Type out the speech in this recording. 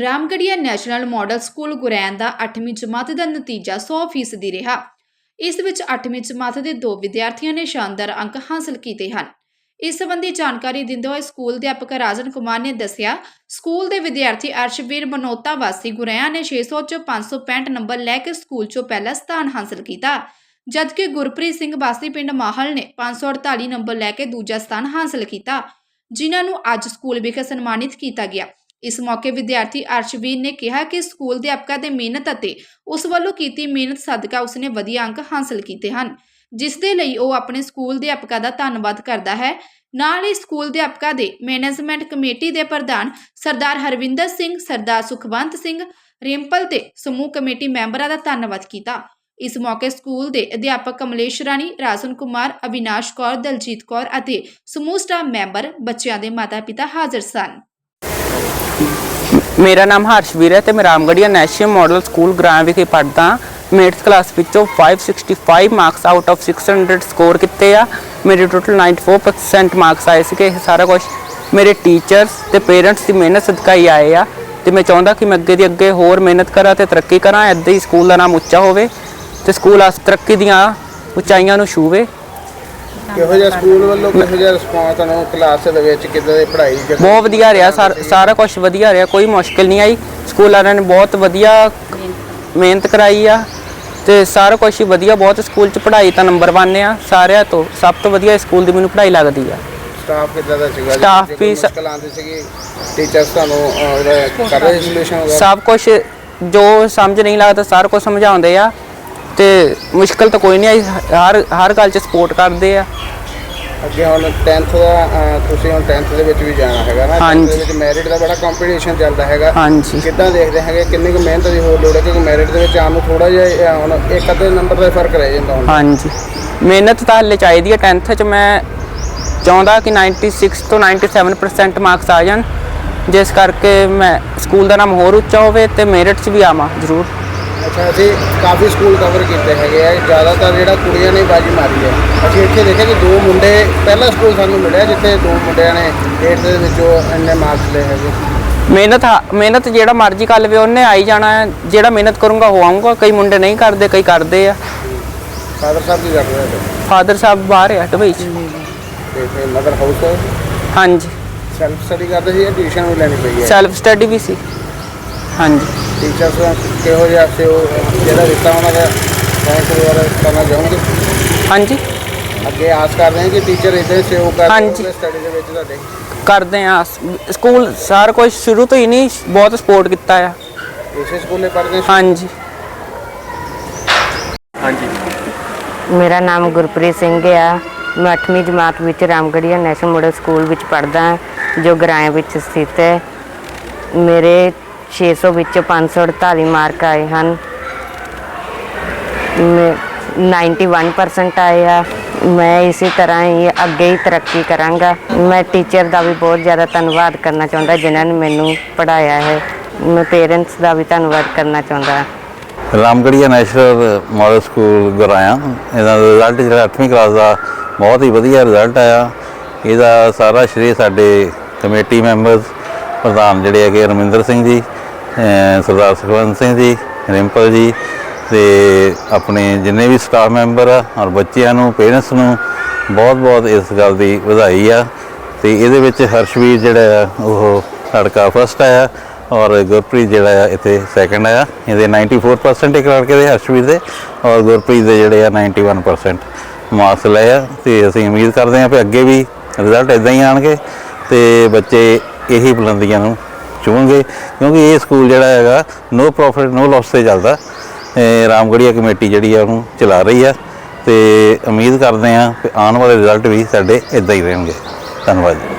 Ramgarhia National Model School Guraya ਦਾ 8ਵੀਂ ਜਮਾਤ ਦਾ ਨਤੀਜਾ 100% ਰਿਹਾ। ਇਸ ਵਿੱਚ 8ਵੀਂ ਜਮਾਤ ਦੇ ਦੋ ਵਿਦਿਆਰਥੀਆਂ ਨੇ ਸ਼ਾਨਦਾਰ ਅੰਕ ਹਾਸਲ ਕੀਤੇ ਹਨ। ਇਸ ਸੰਬੰਧੀ ਜਾਣਕਾਰੀ ਦਿੰਦੇ ਹੋਏ ਸਕੂਲ ਅਧਿਆਪਕ ਰਾਜਨ ਕੁਮਾਰ ਨੇ ਦੱਸਿਆ, ਸਕੂਲ ਦੇ ਵਿਦਿਆਰਥੀ ਅਰਸ਼ਵੀਰ ਮਨੋਤਾ ਵਾਸੀ ਗੁਰੈਆ ਨੇ 600 ਚੋਂ 565 ਨੰਬਰ ਲੈ ਕੇ ਸਕੂਲ 'ਚੋਂ ਪਹਿਲਾ ਸਥਾਨ ਹਾਸਲ ਕੀਤਾ, ਜਦਕਿ ਗੁਰਪ੍ਰੀਤ ਸਿੰਘ ਵਾਸੀ ਪਿੰਡ ਮਾਹਲ ਨੇ 548 ਨੰਬਰ ਲੈ ਕੇ ਦੂਜਾ ਸਥਾਨ ਹਾਸਲ ਕੀਤਾ, ਜਿਨ੍ਹਾਂ ਨੂੰ ਅੱਜ ਸਕੂਲ ਵਿਖੇ ਸਨਮਾਨਿਤ ਕੀਤਾ ਗਿਆ। ਇਸ ਮੌਕੇ ਵਿਦਿਆਰਥੀ ਅਰਸ਼ਵੀਰ ਨੇ ਕਿਹਾ ਕਿ ਸਕੂਲ ਦੇ ਅਧਿਆਪਕਾਂ ਦੇ ਮਿਹਨਤ ਅਤੇ ਉਸ ਵੱਲੋਂ ਕੀਤੀ ਮਿਹਨਤ ਸਦਕਾ ਉਸਨੇ ਵਧੀਆ ਅੰਕ ਹਾਸਲ ਕੀਤੇ ਹਨ, ਜਿਸ ਦੇ ਲਈ ਉਹ ਆਪਣੇ ਸਕੂਲ ਦੇ ਅਧਿਆਪਕਾਂ ਦਾ ਧੰਨਵਾਦ ਕਰਦਾ ਹੈ। ਨਾਲ ਹੀ ਸਕੂਲ ਦੇ ਅਧਿਆਪਕਾਂ ਦੇ ਮੈਨੇਜਮੈਂਟ ਕਮੇਟੀ ਦੇ ਪ੍ਰਧਾਨ ਸਰਦਾਰ ਹਰਵਿੰਦਰ ਸਿੰਘ, ਸਰਦਾਰ ਸੁਖਵੰਤ ਸਿੰਘ ਰਿੰਪਲ ਤੇ ਸਮੂਹ ਕਮੇਟੀ ਮੈਂਬਰਾਂ ਦਾ ਧੰਨਵਾਦ ਕੀਤਾ। ਇਸ ਮੌਕੇ ਸਕੂਲ ਦੇ ਅਧਿਆਪਕ ਕਮਲੇਸ਼ ਰਾਣੀ, ਰਾਜਨ ਕੁਮਾਰ, ਅਵਿਨਾਸ਼ ਕੌਰ, ਦਲਜੀਤ ਕੌਰ ਅਤੇ ਸਮੂਹ ਸਟਾਫ ਮੈਂਬਰ ਬੱਚਿਆਂ ਦੇ ਮਾਤਾ-ਪਿਤਾ ਹਾਜ਼ਰ ਸਨ। ਮੇਰਾ ਨਾਮ ਹਰਸ਼ਵੀਰ ਹੈ ਤੇ ਮੈਂ Ramgarhia National Model School Guraya ਵਿਖੇ ਪੜ੍ਹਦਾ ਮੇਥ ਕਲਾਸ ਵਿੱਚੋਂ 565 ਮਾਰਕਸ ਆਊਟ ਆਫ 600 ਸਕੋਰ ਕੀਤੇ ਆ। ਮੇਰੇ ਟੋਟਲ 94% ਮਾਰਕਸ ਆਏ ਸੀਗੇ, ਇਹ ਸਾਰਾ ਕੁਝ ਮੇਰੇ ਟੀਚਰਸ ਤੇ ਪੇਰੈਂਟਸ ਦੀ ਮਿਹਨਤ ਸਦਕਾ ਹੀ ਆਏ ਆ। ਤੇ ਮੈਂ ਚਾਹੁੰਦਾ ਕਿ ਮੈਂ ਅੱਗੇ ਦੀ ਅੱਗੇ ਹੋਰ ਮਿਹਨਤ ਕਰਾਂ ਤੇ ਤਰੱਕੀ ਕਰਾਂ ਐਦਾਂ ਹੀ ਸਕੂਲ ਦਾ ਨਾਮ ਉੱਚਾ ਹੋਵੇ ਤੇ ਸਕੂਲ ਆਸ ਤਰੱਕੀ ਦੀਆਂ ਉਚਾਈਆਂ ਨੂੰ ਛੂਵੇ। ਕਿਹੋ ਜਿਹਾ ਸਕੂਲ ਵੱਲੋਂ ਕਿਹੋ ਜਿਹਾ ਰਿਸਪੌਂਸ ਤੁਹਾਨੂੰ ਕਲਾਸ ਦੇ ਵਿੱਚ ਕਿੱਦਾਂ ਦੀ ਪੜ੍ਹਾਈ ਜਾਂ ਬਹੁਤ ਵਧੀਆ ਰਿਹਾ ਸਾਰ- ਸਾਰਾ ਕੁਝ ਵਧੀਆ ਰਿਹਾ ਕੋਈ ਮੁਸ਼ਕਿਲ ਨਹੀਂ ਆਈ। ਸਕੂਲ ਵਾਲਿਆਂ ਨੇ ਬਹੁਤ ਵਧੀਆ ਮਿਹਨਤ। ਕਰਾਈ ਆ ਤੇ ਸਾਰਾ ਕੁਝ ਹੀ ਵਧੀਆ ਬਹੁਤ ਸਕੂਲ ਚ ਪੜ੍ਹਾਈ ਤਾਂ ਨੰਬਰ 1 ਆ। ਸਾਰਿਆਂ ਤੋਂ ਸਭ ਤੋਂ ਵਧੀਆ ਸਕੂਲ ਦੀ ਮੈਨੂੰ ਪੜ੍ਹਾਈ ਲੱਗਦੀ ਆ। ਸਟਾਫ ਕਿੱਦਾਂ ਦਾ ਸੀਗਾ? Staff ਜੇ ਕੋਈ ਵੀ ਸ- ਮੁਸ਼ਕਲ ਆਉਂਦੀ ਸੀਗੀ ਟੀਚਰਸ ਤੁਹਾਨੂੰ ਅਹ, ਉਹਦਾ ਕਰ ਰਹੇ ਸੋਲੂਸ਼ਨ ਵਗੈਰਾ? ਸਭ ਕੁਝ ਜੋ ਸਮਝ ਨਹੀਂ ਲੱਗਦਾ ਸਾਰਾ ਕੁਝ ਸਮਝਾਉਂਦੇ ਆ। ਤੇ ਮੁਸ਼ਕਲ ਤਾਂ ਕੋਈ ਨਹੀਂ ਆਈ ਹਰ ਹਰ ਗੱਲ ਚ ਸਪੋਰਟ ਕਰਦੇ ਆ। ਅੱਗੇ ਹੁਣ 10th ਦਾ ਅਹ, ਤੁਸੀਂ ਹੁਣ 10th ਦੇ ਵਿੱਚ ਵੀ ਜਾਣਾ ਹੈਗਾ ਨਾ 10th ਹਾਂਜੀ। ਦੇ ਵਿੱਚ ਮੈਰਿਟ ਦਾ ਬੜਾ ਕੰਪੀਟੀਸ਼ਨ ਚੱਲਦਾ ਹੈਗਾ। ਹਾਂਜੀ। ਕਿੱਦਾਂ ਦੇਖਦੇ ਹੈਗੇ ਕਿੰਨੀ ਕੁ ਮਿਹਨਤ ਦੀ ਹੋਰ ਲੋੜ ਹੈ ਕਿਉਂਕਿ ਮੈਰਿਟ ਦੇ ਵਿੱਚ ਆਉਣ ਨੂੰ ਥੋੜਾ ਜਿਹਾ ਹੁਣ ਇੱਕ ਅੱਧੇ ਨੰਬਰ ਦਾ ਫ਼ਰਕ ਰਹਿ ਜਾਂਦਾ ਹੁਣ। ਹਾਂਜੀ। ਮਿਹਨਤ ਤਾਂ ਹਲੇ ਚਾਹੀਦੀ ਹੈ 10th ਚ ਮੈਂ ਚਾਹੁੰਦਾ ਕਿ 96 ਤੋਂ 97% ਮਾਰਕਸ ਆ ਜਾਣ। ਜਿਸ ਕਰਕੇ ਮੈਂ ਸਕੂਲ ਦਾ ਨਾਮ ਹੋਰ ਉੱਚਾ ਹੋਵੇ ਤੇ ਮੈਰਿਟ 'ਚ ਵੀ ਆਵਾਂ ਜ਼ਰੂਰ। ਅੱਛਾ ਅਸੀਂ ਕਾਫੀ ਸਕੂਲ ਕਵਰ ਕੀਤੇ ਹੈਗੇ ਆ। ਜ਼ਿਆਦਾਤਰ ਜਿਹੜਾ ਕੁੜੀਆਂ ਨੇ ਬਾਜੀ ਮਾਰੀ ਹੈ। ਅਸੀਂ ਇੱਥੇ ਦੇਖਿਆ ਕਿ ਦੋ ਮੁੰਡੇ ਪਹਿਲਾ ਸਕੂਲ ਸਾਨੂੰ ਮਿਲਿਆ ਜਿੱਥੇ ਦੋ ਮੁੰਡਿਆਂ ਨੇ 8th ਦੇ ਵਿੱਚੋਂ ਇੰਨੇ ਮਾਰਕਸ ਲਏ ਹੈਗੇ। ਮਿਹਨਤ ਹਾ- ਮਿਹਨਤ ਜਿਹੜਾ ਮਰਜ਼ੀ ਕਰ ਲਵੇ ਉਹਨੇ ਆਈ ਜਾਣਾ ਹੈ। ਜਿਹੜਾ ਮਿਹਨਤ ਕਰੂੰਗਾ ਉਹ ਆਊਂਗਾ। ਕਈ ਮੁੰਡੇ ਨਹੀਂ ਕਰਦੇ ਕਈ ਕਰਦੇ ਆ। ਫਾਦਰ ਸਾਹਿਬ ਕੀ ਕਰਦੇ ਨੇ ਫਾਦਰ ਸਾਹਿਬ ਬਾਹਰ ਆ ਦੁਬਈ 'ਚ ਤੇ ਫਿਰ ਮਦਰ ਹਾਊਸ ਹਾਂਜੀ। ਸੈਲਫ ਸਟੱਡੀ ਕਰਦੇ ਸੀ ਜਾਂ ਟਿਊਸ਼ਨ ਵੀ ਲੈਣੀ ਪਈ ਹੈ? ਸੈਲਫ ਸਟੱਡੀ ਵੀ ਸੀ। ਹਾਂਜੀ। ਟੀਚਰਸ ਕਿਹੋ ਜਿਹਾ ਸੀ ਉਹ ਜਿਹੜਾ ਦਿੱਤਾ ਉਹਨਾਂ ਦਾ ਥੈਂਕ ਵਗੈਰਾ ਕਰਨਾ ਚਾਹੋਗੇ? ਹਾਂਜੀ। ਅੱਗੇ ਆਸ ਕਰਦੇ ਹਾਂ ਕਿ ਟੀਚਰ ਇਦਾਂ ਸੇਵ ਕਰਦੇ ਹਾਂਜੀ। ਸਟੱਡੀ ਦੇ ਵਿੱਚ ਤੁਹਾਡੇ ਕਰਦੇ ਆ ਸਕੂਲ ਸਾਰਾ ਕੁਝ ਸ਼ੁਰੂ ਤੋਂ ਹੀ ਨਹੀਂ ਬਹੁਤ ਸਪੋਰਟ ਕੀਤਾ ਆ। ਇਸੇ ਸਕੂਲੇ ਪੜ੍ਹਦੇ ਸੀ? ਹਾਂਜੀ। ਮੇਰਾ ਨਾਮ ਗੁਰਪ੍ਰੀਤ ਸਿੰਘ ਆ। ਮੈਂ 8ਵੀਂ ਜਮਾਤ ਵਿੱਚ ਰਾਮਗੜੀਆ ਨੈਸ਼ਨਲ ਮਾਡਲ ਸਕੂਲ ਵਿੱਚ ਪੜ੍ਹਦਾ ਹਾਂ ਜੋ ਗਰਾਇਆ ਵਿੱਚ ਸਥਿਤ ਹੈ। ਮੇਰੇ 600 ਵਿੱਚੋਂ 548 ਮਾਰਕ ਆਏ ਹਨ। ਮੈਂ 91% ਆਏ ਆ। ਮੈਂ ਇਸੇ ਤਰ੍ਹਾਂ ਹੀ ਅੱਗੇ ਹੀ ਤਰੱਕੀ ਕਰਾਂਗਾ। ਮੈਂ ਟੀਚਰ ਦਾ ਵੀ ਬਹੁਤ ਜ਼ਿਆਦਾ ਧੰਨਵਾਦ ਕਰਨਾ ਚਾਹੁੰਦਾ, ਜਿਨ੍ਹਾਂ ਨੇ ਮੈਨੂੰ ਪੜ੍ਹਾਇਆ ਹੈ। ਮੈਂ ਪੇਰੈਂਟਸ ਦਾ ਵੀ ਧੰਨਵਾਦ ਕਰਨਾ ਚਾਹੁੰਦਾ। Ramgarhia National Model School Guraya ਇਹਦਾ ਰਿਜ਼ਲਟ ਜਿਹੜਾ 8ਵੀਂ ਕਲਾਸ ਦਾ ਬਹੁਤ ਹੀ ਵਧੀਆ ਰਿਜ਼ਲਟ ਆਇਆ। ਇਹਦਾ ਸਾਰਾ ਸ਼੍ਰੇ ਸਾਡੇ ਕਮੇਟੀ ਮੈਂਬਰਸ ਪ੍ਰਧਾਨ ਜਿਹੜੇ ਹੈਗੇ ਰਮਿੰਦਰ ਸਿੰਘ ਜੀ ਸਰਦਾਰ ਸੁਖਵੰਤ ਸਿੰਘ ਜੀ, ਰਿੰਪਲ ਜੀ ਤੇ ਆਪਣੇ ਜਿੰਨੇ ਵੀ ਸਟਾਫ ਮੈਂਬਰ ਆ ਔਰ ਬੱਚਿਆਂ ਨੂੰ ਪੇਰੈਂਟਸ ਨੂੰ ਬਹੁਤ ਬਹੁਤ ਇਸ ਗੱਲ ਦੀ ਵਧਾਈ ਆ ਤੇ ਇਹਦੇ ਵਿੱਚ ਹਰਸ਼ਵੀਰ ਜਿਹੜਾ ਆ, ਉਹ ਲੜਕਾ ਫਸਟ ਆਇਆ ਔਰ ਗੁਰਪ੍ਰੀਤ ਜਿਹੜਾ ਆ ਇੱਥੇ ਸੈਕੰਡ ਆਇਆ। ਇਹਦੇ 94% ਇੱਕ ਲੜਕੇ ਦੇ, ਹਰਸ਼ਵੀਰ ਦੇ ਔਰ ਗੁਰਪ੍ਰੀਤ ਦੇ ਜਿਹੜੇ ਆ 91% ਮਾਰਕਸ ਲਏ ਆ ਤੇ ਅਸੀਂ ਉਮੀਦ ਕਰਦੇ ਹਾਂ ਕਿ ਅੱਗੇ ਵੀ ਰਿਜ਼ਲਟ ਇਦਾਂ ਹੀ ਆਣਗੇ ਤੇ ਬੱਚੇ ਇਹੀ ਬੁਲੰਦੀਆਂ ਨੂੰ ਚੁਣਗੇ ਕਿਉਂਕਿ ਇਹ ਸਕੂਲ ਜਿਹੜਾ ਹੈਗਾ ਨੋ ਪ੍ਰੋਫਿਟ ਨੋ ਲਾਸ ਤੇ ਚੱਲਦਾ। ਇਹ ਰਾਮਗੜੀਆ ਕਮੇਟੀ ਜਿਹੜੀ ਆ, ਉਹਨੂੰ ਚਲਾ ਰਹੀ ਆ। ਤੇ ਉਮੀਦ ਕਰਦੇ ਹਾਂ ਕਿ ਆਉਣ ਵਾਲੇ ਰਿਜ਼ਲਟ ਵੀ ਸਾਡੇ ਇਦਾਂ ਹੀ ਰਹਿਣਗੇ। ਧੰਨਵਾਦ ਜੀ।